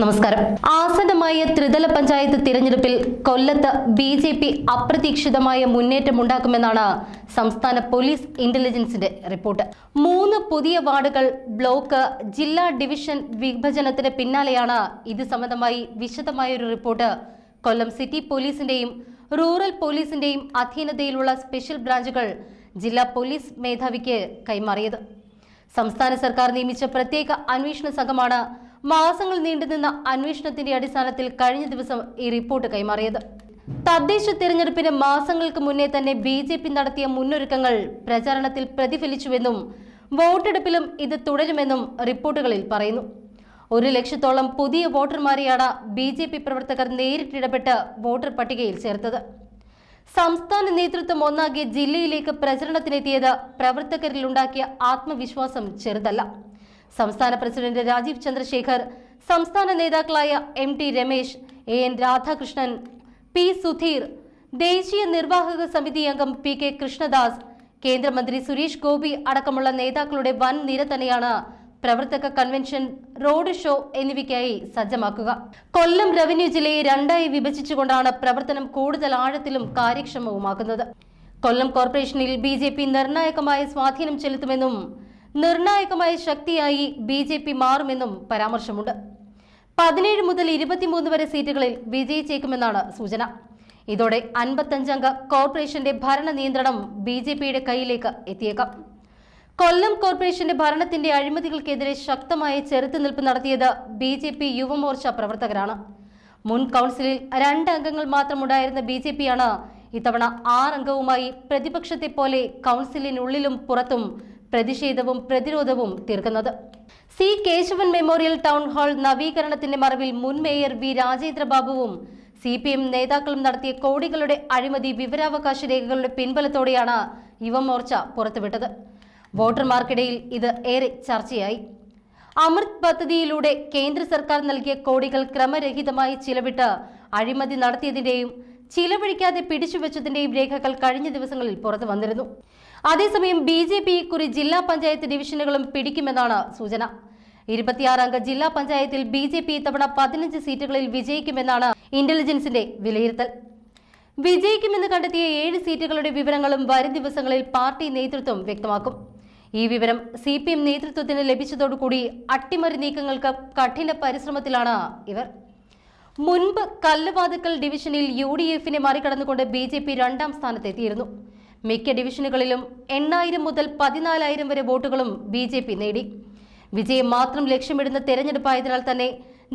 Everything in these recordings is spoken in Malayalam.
നമസ്കാരം. ആസന്നമായ ത്രിതല പഞ്ചായത്ത് തിരഞ്ഞെടുപ്പിൽ കൊല്ലത്ത് ബി ജെ പി അപ്രതീക്ഷിതമായ മുന്നേറ്റമുണ്ടാക്കുമെന്നാണ് സംസ്ഥാന പോലീസ് ഇന്റലിജൻസിന്റെ റിപ്പോർട്ട്. മൂന്ന് പുതിയ വാർഡുകൾ ബ്ലോക്ക് ജില്ലാ ഡിവിഷൻ വിഭജനത്തിന് പിന്നാലെയാണ്. ഇത് സംബന്ധമായി വിശദമായ ഒരു റിപ്പോർട്ട് കൊല്ലം സിറ്റി പോലീസിന്റെയും റൂറൽ പോലീസിന്റെയും അധീനതയിലുള്ള സ്പെഷ്യൽ ബ്രാഞ്ചുകൾ ജില്ലാ പോലീസ് മേധാവിക്ക് കൈമാറിയത്. സംസ്ഥാന സർക്കാർ നിയമിച്ച പ്രത്യേക അന്വേഷണ സംഘമാണ് മാസങ്ങൾ നീണ്ടുനിന്ന അന്വേഷണത്തിന്റെ അടിസ്ഥാനത്തിൽ കഴിഞ്ഞ ദിവസം ഈ റിപ്പോർട്ട് കൈമാറിയത്. തദ്ദേശ തിരഞ്ഞെടുപ്പിന് മാസങ്ങൾക്ക് മുന്നേ തന്നെ ബി ജെ പി നടത്തിയ മുന്നൊരുക്കങ്ങൾ പ്രചാരണത്തിൽ പ്രതിഫലിച്ചുവെന്നും വോട്ടെടുപ്പിലും ഇത് തുടരുമെന്നും റിപ്പോർട്ടുകളിൽ പറയുന്നു. ഒരു ലക്ഷത്തോളം പുതിയ വോട്ടർമാരെയാണ് ബി ജെ പി പ്രവർത്തകർ നേരിട്ടിടപെട്ട് വോട്ടർ പട്ടികയിൽ ചേർത്തത്. സംസ്ഥാന നേതൃത്വം ഒന്നാകെ ജില്ലയിലേക്ക് പ്രചരണത്തിനെത്തിയത് പ്രവർത്തകരിലുണ്ടാക്കിയ ആത്മവിശ്വാസം ചെറുതല്ല. സംസ്ഥാന പ്രസിഡന്റ് രാജീവ് ചന്ദ്രശേഖർ സംസ്ഥാന നേതാക്കളായ M T Ramesh A N Radhakrishnan P Sudheer ദേശീയ നിർവാഹക സമിതി അംഗം പി കെ കൃഷ്ണദാസ് കേന്ദ്രമന്ത്രി സുരേഷ് ഗോപി അടക്കമുള്ള നേതാക്കളുടെ വൻ നിര തന്നെയാണ് പ്രവർത്തക കൺവെൻഷൻ റോഡ് ഷോ എന്നിവയ്ക്കായി സജ്ജമാക്കുക. കൊല്ലം റവന്യൂ ജില്ലയെ രണ്ടായി വിഭജിച്ചുകൊണ്ടാണ് പ്രവർത്തനം കൂടുതൽ ആഴത്തിലും കാര്യക്ഷമവുമാക്കുന്നത്. കൊല്ലം കോർപ്പറേഷനിൽ ബി നിർണായകമായ സ്വാധീനം ചെലുത്തുമെന്നും നിർണായകമായ ശക്തിയായി ബി ജെ പി മാറുമെന്നും പരാമർശമുണ്ട്. പതിനേഴ് മുതൽ ഇരുപത്തിമൂന്ന് വരെ സീറ്റുകളിൽ വിജയിച്ചേക്കുമെന്നാണ് സൂചന. ഇതോടെ അൻപത്തഞ്ചംഗ കോർപ്പറേഷന്റെ ഭരണ നിയന്ത്രണം ബി ജെ പിയുടെ കയ്യിലേക്ക് എത്തിയേക്കാം. കൊല്ലം കോർപ്പറേഷന്റെ ഭരണത്തിന്റെ അഴിമതികൾക്കെതിരെ ശക്തമായ ചെറുത്തുനിൽപ്പ് നടത്തിയത് ബി ജെ പി യുവമോർച്ച പ്രവർത്തകരാണ്. മുൻ കൗൺസിലിൽ രണ്ട് അംഗങ്ങൾ മാത്രമുണ്ടായിരുന്ന ബി ജെ പിയാണ് ഇത്തവണ ആറംഗവുമായി പ്രതിപക്ഷത്തെ പോലെ കൗൺസിലിനുള്ളിലും പുറത്തും പ്രതിഷേധവും പ്രതിരോധവും തീർക്കുന്നത്. C Kesavan memorial town hall നവീകരണത്തിന്റെ മറവിൽ മുൻ മേയർ വി രാജേന്ദ്രബാബുവും സി പി എം നേതാക്കളും നടത്തിയ കോടികളുടെ അഴിമതി വിവരാവകാശ രേഖകളുടെ പിൻബലത്തോടെയാണ് യുവമോർച്ച പുറത്തുവിട്ടത്. വോട്ടർമാർക്കിടയിൽ ഇത് ഏറെ ചർച്ചയായി. അമൃത് പദ്ധതിയിലൂടെ കേന്ദ്ര സർക്കാർ നൽകിയ കോടികൾ ക്രമരഹിതമായി ചിലവിട്ട് അഴിമതി നടത്തിയതിന്റെയും ചിലവഴിക്കാതെ പിടിച്ചുവെച്ചതിന്റെയും രേഖകൾ കഴിഞ്ഞ ദിവസങ്ങളിൽ പുറത്തു വന്നിരുന്നു. അതേസമയം ബി ജെ പി കുറി ജില്ലാ പഞ്ചായത്ത് ഡിവിഷനുകളും പിടിക്കുമെന്നാണ് സൂചന. ഇരുപത്തിയാറംഗ ജില്ലാ പഞ്ചായത്തിൽ ബി ജെ പി ഇത്തവണ പതിനഞ്ച് സീറ്റുകളിൽ വിജയിക്കുമെന്നാണ് ഇന്റലിജൻസിന്റെ വിലയിരുത്തൽ. വിജയിക്കുമെന്ന് കണ്ടെത്തിയ ഏഴ് സീറ്റുകളുടെ വിവരങ്ങളും വരും ദിവസങ്ങളിൽ പാർട്ടി നേതൃത്വം വ്യക്തമാക്കും. ഈ വിവരം സി പി എം നേതൃത്വത്തിന് ലഭിച്ചതോടുകൂടി അട്ടിമറി നീക്കങ്ങൾക്ക് കഠിന പരിശ്രമത്തിലാണ് ഇവർ. മുൻപ് കല്ലുവാതുക്കൽ ഡിവിഷനിൽ യു ഡി എഫിനെ മറികടന്നുകൊണ്ട് ബി ജെ പി രണ്ടാം സ്ഥാനത്തെത്തിയിരുന്നു. മിക്ക ഡിവിഷനുകളിലും എണ്ണായിരം മുതൽ പതിനാലായിരം വരെ വോട്ടുകളും ബി ജെ പി നേടി. വിജയം മാത്രം ലക്ഷ്യമിടുന്ന തെരഞ്ഞെടുപ്പായതിനാൽ തന്നെ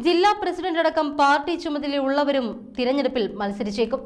ജില്ലാ പ്രസിഡന്റ് അടക്കം പാർട്ടി ചുമതലയുള്ളവരും തിരഞ്ഞെടുപ്പിൽ മത്സരിച്ചേക്കും.